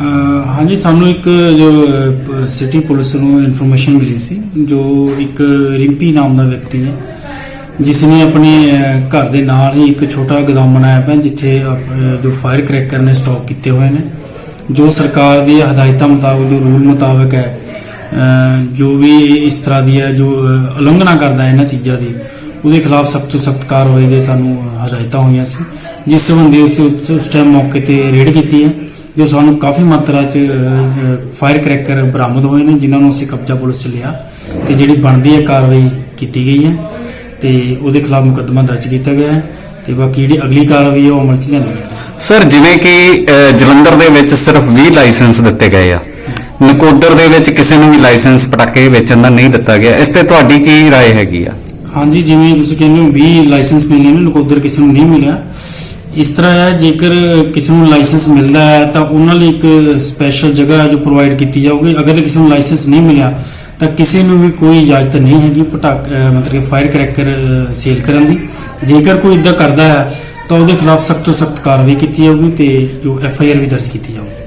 ਹਾਂਜੀ ਸਾਨੂੰ ਇੱਕ ਜੋ ਸਿਟੀ ਪੁਲਿਸ ਨੂੰ ਇਨਫੋਰਮੇਸ਼ਨ ਮਿਲੀ ਸੀ ਜੋ ਇੱਕ ਰਿੰਪੀ ਨਾਮ ਦਾ ਵਿਅਕਤੀ ਹੈ ਜਿਸ ਨੇ ਆਪਣੇ ਘਰ ਦੇ ਨਾਲ ਹੀ ਇੱਕ ਛੋਟਾ ਗੋਦਾਮ ਬਣਾਇਆ ਹੈ ਜਿੱਥੇ ਅਹ, ਜੋ ਫਾਇਰ ਕਰੈਕਰ ਨੇ ਸਟਾਕ ਕੀਤੇ ਹੋਏ ਨੇ ਜੋ ਸਰਕਾਰ ਦੀ ਹਦਾਇਤਾਂ ਮੁਤਾਬਕ ਜੋ ਰੂਲ ਮੁਤਾਬਕ ਹੈ ਜੋ ਵੀ ਇਸ ਤਰ੍ਹਾਂ ਦੀ ਹੈ ਜੋ ਉਲੰਘਣਾ ਕਰਦਾ ਹੈ ਇਹਨਾਂ ਚੀਜ਼ਾਂ ਦੀ ਉਹਦੇ ਖਿਲਾਫ ਸਖਤ ਤੋਂ ਸਖਤ ਕਾਰਵਾਈ ਦੇ ਸਾਨੂੰ ਹਦਾਇਤਾਂ ਹੋਈਆਂ ਸੀ ਜਿਸ ਸੰਬੰਧੀ ਅਸੀਂ ਉਸ ਟਾਈਮ ਮੌਕੇ ਤੇ ਰੇਡ ਕੀਤੀ ਹੈ। ਜੋ ਸਾਨੂੰ ਕਾਫੀ ਮਾਤਰਾ ਚ ਫਾਇਰ ਕਰੈਕਰ ਬਰਾਮਦ ਹੋਏ ਨੇ ਜਿਨ੍ਹਾਂ ਨੂੰ ਅਸੀਂ ਕਬਜ਼ਾ ਪੁਲਿਸ ਚ ਲਿਆ ਤੇ ਜਿਹੜੀ ਬਣਦੀ ਹੈ ਕਾਰਵਾਈ ਕੀਤੀ ਗਈ ਹੈ ਤੇ ਉਹਦੇ ਖਿਲਾਫ ਮੁਕੱਦਮਾ ਦਰਜ ਕੀਤਾ ਗਿਆ ਹੈ ਤੇ ਬਾਕੀ ਜਿਹੜੀ ਅਗਲੀ ਕਾਰਵਾਈ ਹੈ ਉਹ ਅਮਲ ਚ ਲਿਆਂਦੀ ਹੈ ਸਰ ਜਿਵੇਂ ਕਿ ਅਹ, ਜਲੰਧਰ ਦੇ ਵਿੱਚ ਸਿਰਫ 20 ਲਾਇਸੈਂਸ ਦਿੱਤੇ ਗਏ ਆ ਨਕੋਦਰ ਦੇ ਵਿੱਚ ਕਿਸੇ ਨੂੰ ਵੀ ਲਾਇਸੈਂਸ ਪਟਾਕੇ ਵੇਚਣ ਦਾ ਨਹੀਂ ਦਿੱਤਾ ਗਿਆ ਇਸ ਤੇ ਤੁਹਾਡੀ ਕੀ رائے ਹੈਗੀ ਆ ਹਾਂਜੀ ਜਿਵੇਂ ਤੁਸੀਂ ਕਹਿੰਦੇ ਹੋ 20 ਲਾਇਸੈਂਸ ਮਿਲੇ ਨੇ ਨਕੋਦਰ ਕਿਸੇ ਨੂੰ ਨਹੀਂ ਮਿਲਿਆ ਇਸ ਤਰ੍ਹਾਂ ਹੈ, ਜੇਕਰ ਕਿਸੇ ਨੂੰ ਲਾਇਸੈਂਸ ਮਿਲਦਾ ਹੈ, ਤਾਂ ਉਹਨਾਂ ਲਈ ਇੱਕ ਸਪੈਸ਼ਲ ਜਗ੍ਹਾ ਜੋ ਪ੍ਰੋਵਾਈਡ ਕੀਤੀ ਜਾਊਗੀ। ਅਗਰ ਕਿਸੇ ਨੂੰ ਲਾਇਸੈਂਸ ਨਹੀਂ ਮਿਲਿਆ, ਤਾਂ ਕਿਸੇ ਨੂੰ ਵੀ ਕੋਈ ਇਜਾਜ਼ਤ ਨਹੀਂ ਹੈਗੀ ਪਟਾਕ ਮਤਲਬ ਕਿ ਫਾਇਰ ਕਰੈਕਰ ਸੇਲ ਕਰਨ ਦੀ। ਜੇਕਰ ਕੋਈ ਇਦਾਂ ਕਰਦਾ ਹੈ, ਤਾਂ ਉਹਦੇ ਖਿਲਾਫ ਸਖਤ ਤੋਂ ਸਖਤ ਕਾਰਵਾਈ ਕੀਤੀ ਜਾਊਗੀ ਤੇ ਜੋ ਐਫ ਆਈ ਆਰ ਵੀ ਦਰਜ ਕੀਤੀ ਜਾਊਗੀ।